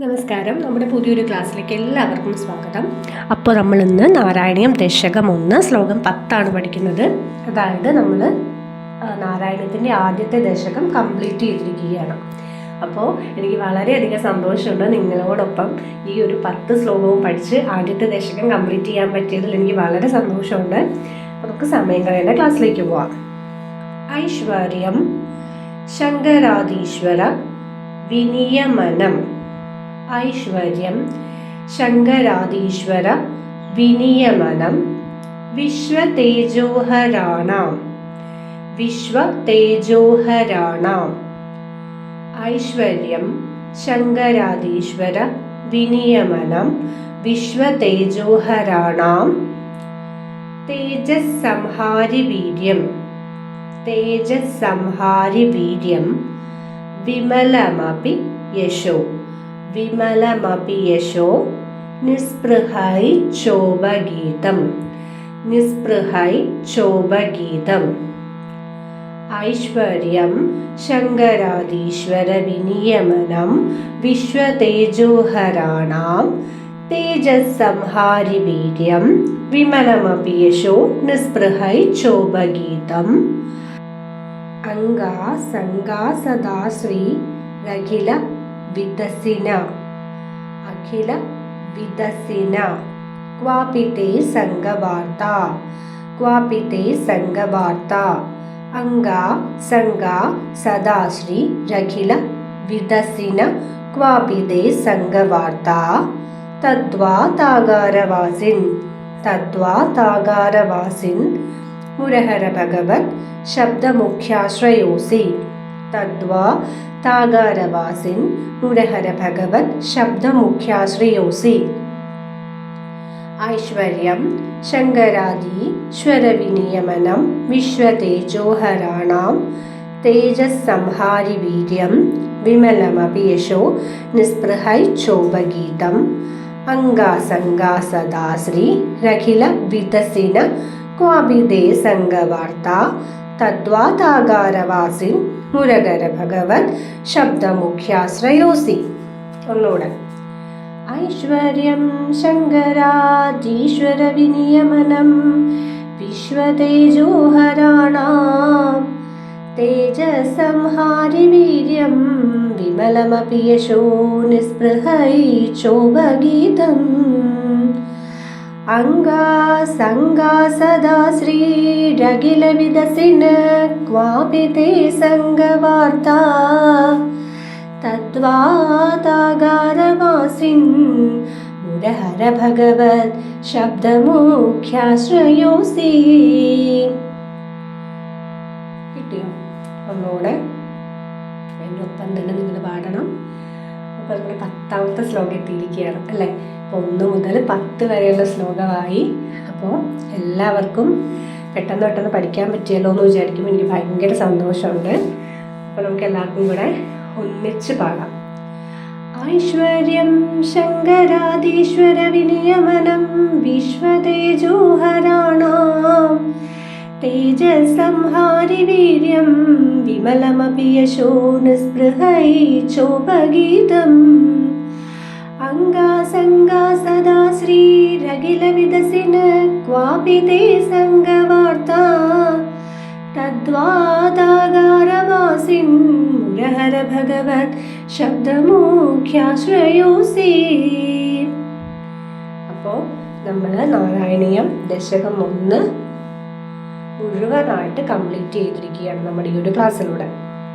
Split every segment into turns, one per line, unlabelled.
നമസ്കാരം. നമ്മുടെ പുതിയൊരു ക്ലാസ്സിലേക്ക് എല്ലാവർക്കും സ്വാഗതം. അപ്പോൾ നമ്മൾ ഇന്ന് നാരായണീയം ദശകം ഒന്ന് ശ്ലോകം പത്താണ് പഠിക്കുന്നത്. അതായത് നമ്മൾ നാരായണത്തിന്റെ ആദ്യത്തെ ദശകം കംപ്ലീറ്റ് ചെയ്തിരിക്കുകയാണ്. അപ്പോൾ എനിക്ക് വളരെയധികം സന്തോഷമുണ്ട് നിങ്ങളോടൊപ്പം ഈ ഒരു പത്ത് ശ്ലോകവും പഠിച്ച് ആദ്യത്തെ ദശകം കംപ്ലീറ്റ് ചെയ്യാൻ പറ്റിയതിൽ എനിക്ക് വളരെ സന്തോഷമുണ്ട്. നമുക്ക് സമയം കളയേണ്ട ക്ലാസ്സിലേക്ക് പോവാം. ഐശ്വര്യം ശങ്കരാധീശ്വര വിനിയമനം ഐശ്വര്യം ശങ്കരാദീശ്വര വിനിയമനം വിശ്വതേജോഹരാണാം വിശ്വതേജോഹരാണാം. ഐശ്വര്യം ശങ്കരാദീശ്വര വിനിയമനം വിശ്വതേജോഹരാണാം. തേജസ്സംഹാരി വീര്യം തേജസ്സംഹാരി വീര്യം വിമലമപി യശോ. विमलमपि यशो निःस्पृहै क्षोभगीतं निःस्पृहै क्षोभगीतम् ऐश्वर्यं शङ्करादीश्वरविनियमनं विश्वतेजोहराणां तेजस्संहारिवीर्यं विमलमपि यशो निःस्पृहै क्षोभगीतम् अङ्गा सङ्गा सदा श्री रखिल विदसिन। अखिल विदसिन। क्वापि ते सङ्गवार्ता क्वापि ते सङ्गवार्ता अङ्गा सङ्गा सदाश्री रखिल विदसिन। क्वापि ते सङ्गवार्ता तद्वा तागारवासिन्। तद्वा तागारवासिन्। मुरहर भगवत् शब्दमुख्याश्रयोऽसि। तद्वा താകാരവാസിൻ മുരഹര ഭഗവത് ശബ്ദമുഖ്യാശ്രയോസി. ഐശ്വര്യം ശങ്കരാദീശ്വരവിനിയമനം വിശ്വതേജോഹരാണാം തേജസ്സംഹാരി വീര്യം വിമലമപി യശോ നിസ്പൃഹൈ ചോപഗീതം അംഗാസംഗാ സദാശ്രീ രഖില വിതസിന ക്വാബിദേ സംഘവാർത്ത തദ്വാതാകാരവാസിൻ മുരകര ഭഗവത് ശബ്ദമുഖ്യാശ്രയോസി. ഒന്നുകൂടെ. ഐശ്വര്യം ശങ്കരാജീശ്വര വിനിയമനം വിശ്വതേജോഹരാണാം തേജസംഹാരി വീര്യം വിമലമപി യശോ നിസ്പൃഹൈ ചോപഗീതം അംഗാ സംഗാ സദാ ശ്രീരഖിലവിദസിന ക്വാപി തേ സംഘവാർത്ത തദ്വാതാകാരവാസിൻ മുരഹര ഭഗവത് ശബ്ദമുഖ്യാശ്രയോസി. കിട്ടിയോ? ഒന്നുകൂടെ? എന്റെ ഒപ്പം തന്നെ നിങ്ങൾ പാടണം. അപ്പോൾ പത്താമത്തെ ശ്ലോകം എത്തിയിരിക്കുകയാണ് അല്ലേ? അപ്പോൾ ഒന്ന് മുതൽ പത്ത് വരെയുള്ള ശ്ലോകമായി. അപ്പോൾ എല്ലാവർക്കും പെട്ടെന്ന് പെട്ടെന്ന് പഠിക്കാൻ പറ്റിയല്ലോ എന്ന് വിചാരിക്കുമ്പോൾ എനിക്ക് ഭയങ്കര സന്തോഷമുണ്ട്. അപ്പോൾ നമുക്ക് എല്ലാവർക്കും കൂടെ ഒന്നിച്ച് പാടാം. ഐശ്വര്യം ശങ്കരാധീശ്വര വിനിയമനം വിശ്വതേജോഹരാണാം. തേജസംഹാരി വീര്യം വിമലമപി യശോ നിസ്പൃഹൈ ചോപഗീതം. അംഗാസംഗാ സദാ क्वापि തേ സംഘവാർത്ത തദ്വാതാകാരവാസിൻ മുരഹര ഭഗവത് ശബ്ദമുഖ്യാശ്രയോസി. അപ്പോൾ നമ്മൾ നാരായണീയം ദശകം ഒന്ന് മുഴുവനായിട്ട് കംപ്ലീറ്റ് ചെയ്തിരിക്കുകയാണ് നമ്മുടെ ഈ ഒരു ക്ലാസ്സിലൂടെ.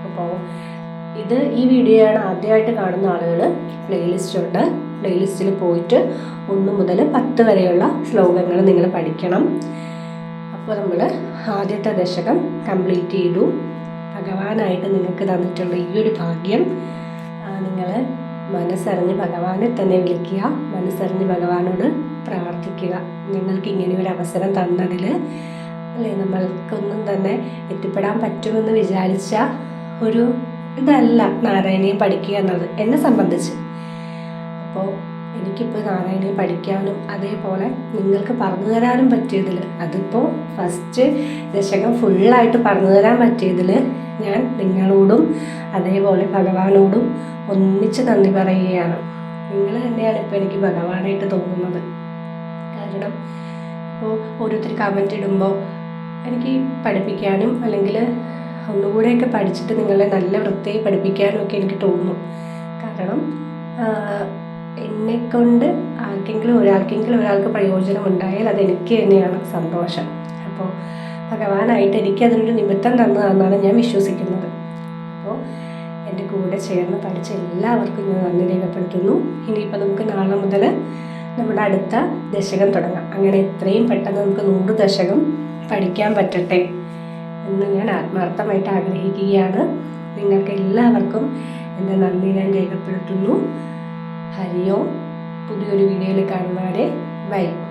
അപ്പോൾ ഇത് ഈ വീഡിയോയാണ് ആദ്യമായിട്ട് കാണുന്ന ആളുകൾ പ്ലേലിസ്റ്റ് ഉണ്ട്. പ്ലേലിസ്റ്റിൽ പോയിട്ട് ഒന്ന് മുതൽ പത്ത് വരെയുള്ള ശ്ലോകങ്ങൾ നിങ്ങൾ പഠിക്കണം. അപ്പോൾ നമ്മൾ ആദ്യത്തെ ദശകം കംപ്ലീറ്റ് ചെയ്തു. ഭഗവാനായിട്ട് നിങ്ങൾക്ക് തന്നിട്ടുള്ള ഈ ഒരു ഭാഗ്യം നിങ്ങൾ മനസ്സറിഞ്ഞ് ഭഗവാനെ തന്നെ വിളിക്കുക മനസ്സറിഞ്ഞ് ഭഗവാനോട് പ്രാർത്ഥിക്കുക. നിങ്ങൾക്ക് ഇങ്ങനെ ഒരു അവസരം തന്നതിൽ അല്ലേ? നമ്മൾക്കൊന്നും തന്നെ എത്തിപ്പെടാൻ പറ്റുമെന്ന് വിചാരിച്ച ഒരു ഇതല്ല നാരായണീയം പഠിക്കുക എന്നത് എന്നെ സംബന്ധിച്ച്. അപ്പോൾ എനിക്കിപ്പോൾ നാരായണീയം പഠിക്കാനും അതേപോലെ നിങ്ങൾക്ക് പറഞ്ഞു തരാനും പറ്റിയതിൽ അതിപ്പോൾ ഫസ്റ്റ് ദശകം ഫുള്ളായിട്ട് പറഞ്ഞു തരാൻ പറ്റിയതിൽ ഞാൻ നിങ്ങളോടും അതേപോലെ ഭഗവാനോടും ഒന്നിച്ച് നന്ദി പറയുകയാണ്. നിങ്ങൾ തന്നെയാണ് ഇപ്പോൾ എനിക്ക് ഭഗവാനായിട്ട് തോന്നുന്നത്. കാരണം ഇപ്പോൾ ഓരോരുത്തർ കമന്റ് ഇടുമ്പോൾ എനിക്ക് പഠിപ്പിക്കാനും അല്ലെങ്കിൽ ഒന്നുകൂടെയൊക്കെ പഠിച്ചിട്ട് നിങ്ങളെ നല്ല വൃത്തിയായി പഠിപ്പിക്കാനും ഒക്കെ എനിക്ക് തോന്നും കാരണം എന്നെക്കൊണ്ട് ആർക്കെങ്കിലും ഒരാൾക്കെങ്കിലും ഒരാൾക്ക് പ്രയോജനം ഉണ്ടായാൽ അത് എനിക്ക് തന്നെയാണ് സന്തോഷം. അപ്പോൾ ഭഗവാനായിട്ട് എനിക്ക് അതിനൊരു നിമിത്തം തന്നതാണെന്നാണ് ഞാൻ വിശ്വസിക്കുന്നത്. അപ്പോൾ എന്റെ കൂടെ ചേർന്ന് പഠിച്ച എല്ലാവർക്കും ഞാൻ നന്ദി രേഖപ്പെടുത്തുന്നു. ഇനിയിപ്പോൾ നമുക്ക് നാളെ മുതൽ നമ്മുടെ അടുത്ത ദശകം തുടങ്ങാം. അങ്ങനെ എത്രയും പെട്ടെന്ന് നമുക്ക് നൂറ് ദശകം പഠിക്കാൻ പറ്റട്ടെ എന്ന് ഞാൻ ആത്മാർത്ഥമായിട്ട് ആഗ്രഹിക്കുകയാണ്. നിങ്ങൾക്ക് എല്ലാവർക്കും എന്റെ നന്ദി ഞാൻ രേഖപ്പെടുത്തുന്നു. ഹരിയോ. പുതിയൊരു വീഡിയോയിൽ കാണുന്നവരെ ബൈ.